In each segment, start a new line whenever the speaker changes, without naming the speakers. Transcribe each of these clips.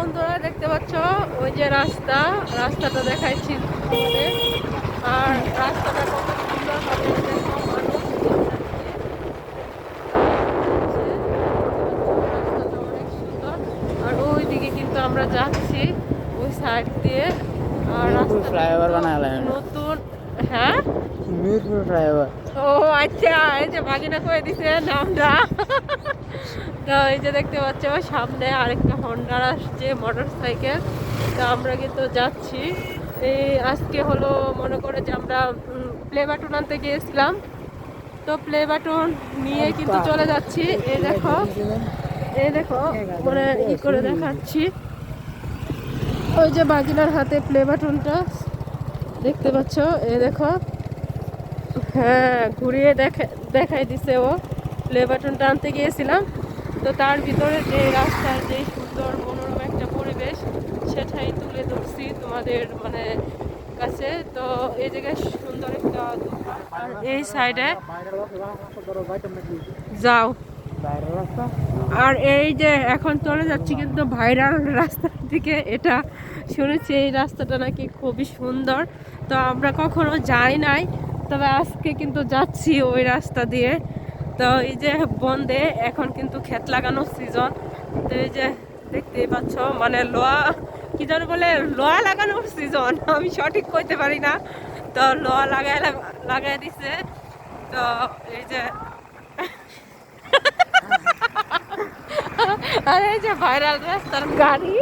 বন্ধুরা দেখতে পাচ্ছ ওই যে রাস্তা রাস্তাটা দেখাইছি। আর রাস্তাটা কত সুন্দর আমরা যাচ্ছি ওই সাইড দিয়ে আর
flyover
কিন্তু
বানালাম।
নতুন হ্যাঁ?
মিরপুর ফ্লাইওভার
ও আচ্ছা এই যে ভাগিনা করে দিছে নামটা। তো এই যে দেখতে পাচ্ছ সামনে আরেকটা হন্ডার আসছে মোটর সাইকেল তো আমরা কিন্তু যাচ্ছি। এই আজকে হলো মনে করে যে আমরা প্লে বাটন আনতে গিয়েছিলাম। তো প্লে বাটন নিয়ে কিন্তু চলে যাচ্ছি। এই দেখো এই দেখো মানে ই করে দেখাচ্ছি। ওই যে বাগিনার হাতে প্লে বাটনটা দেখতে পাচ্ছ? এ দেখো। হ্যাঁ ঘুরিয়ে দেখে দেখাই দিছে ও। প্লে বাটনটা আনতে গিয়েছিলাম। তো তার ভিতরে যে রাস্তার যে সুন্দর মনোরম একটা পরিবেশ, সেটাই তুলে ধরছি তোমাদের মানে কাছে। তো এই জায়গায় সুন্দর একটা আর এই সাইডে যাও। আর এই যে এখন চলে যাচ্ছি কিন্তু ভাইরাল রাস্তার দিকে। এটা শুনেছি এই রাস্তাটা নাকি খুবই সুন্দর। তো আমরা কখনো যাই নাই, তবে আজকে কিন্তু যাচ্ছি ওই রাস্তা দিয়ে। তো এই যে বন্ধে এখন কিন্তু ক্ষেত লাগানোর সিজন তো এই যে দেখতেই পাচ্ছ মানে লোয়া, কি যেন বলে, লোয়া লাগানোর সিজন আমি সঠিক করতে পারি না। তো লোয়া লাগাই লাগাই দিছে। তো এই যে আর এই যে ভাইরাল রাস্তার গাড়ি।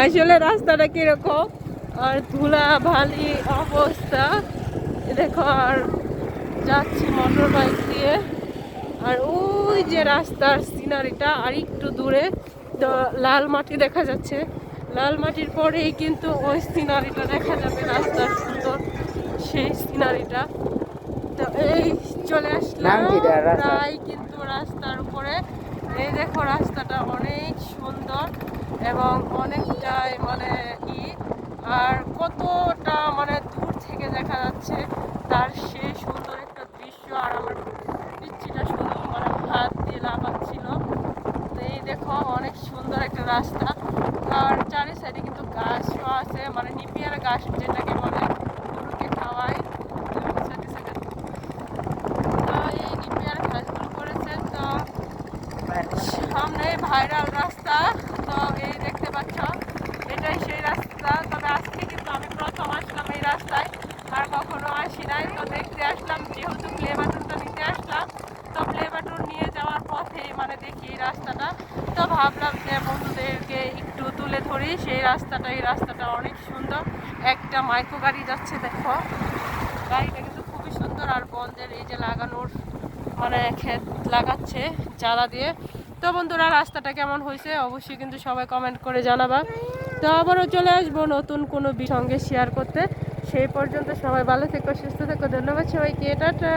আসলে রাস্তাটা কীরকম? আর ধুলা ভালি অবস্থা। দেখো আর যাচ্ছি মোটর বাইক দিয়ে। আর ওই যে রাস্তার সিনারিটা আর একটু দূরে তো লাল মাটি দেখা যাচ্ছে। লাল মাটির পরেই কিন্তু ওই সিনারিটা দেখা যাবে রাস্তার সুন্দর সেই সিনারিটা। তো এই চলে আসলাম? প্রায় কিন্তু রাস্তার উপরে। এই দেখো রাস্তাটা অনেক সুন্দর এবং অনেকটাই মানে ই আর কতটা মানে দূর থেকে দেখা যাচ্ছে তার সেই সুন্দর একটা দৃশ্য আর আমার পিচ্ছিটা শুধু মানে হাত দিয়ে লাগাচ্ছিল তো এই দেখো অনেক রাস্তা। আর চারি সাইডে কিন্তু গাছও আছে মানে নিপিয়ার গাছ যেটাকে বলে গরুকে খাওয়ায়। তো এই নিপিয়ার গাছগুলো করেছে তো সামনে ভাইরাল রাস্তা তো এই দেখতে পাচ্ছ এটাই সেই রাস্তা তবে আজকে কিন্তু আমি প্রথম আসলাম এই রাস্তায় আর কখনো আসি নাই তো দেখতে আসলাম যেহেতু প্লে বাটনটা নিতে আসলাম তো প্লে বাটন নিয়ে যাওয়ার পথে মানে দেখি এই রাস্তাটা তো বন্ধুদেরকে একটু তুলে ধরি। সেই রাস্তাটা, এই রাস্তাটা অনেক সুন্দর। একটা মাইক্রো গাড়ি যাচ্ছে, দেখো। গাড়িটা কিন্তু খুবই সুন্দর আর বন্ধের এই যে লাগানোর মানে ক্ষেত লাগাচ্ছে জ্বালা দিয়ে। তো বন্ধুরা, রাস্তাটা কেমন হয়েছে অবশ্যই কিন্তু সবাই কমেন্ট করে জানাবা। তো আবারও চলে আসব নতুন কোনো সঙ্গে শেয়ার করতে। সেই পর্যন্ত সবাই ভালো থেকো, সুস্থ থেকো। ধন্যবাদ সবাইকে। টাটা!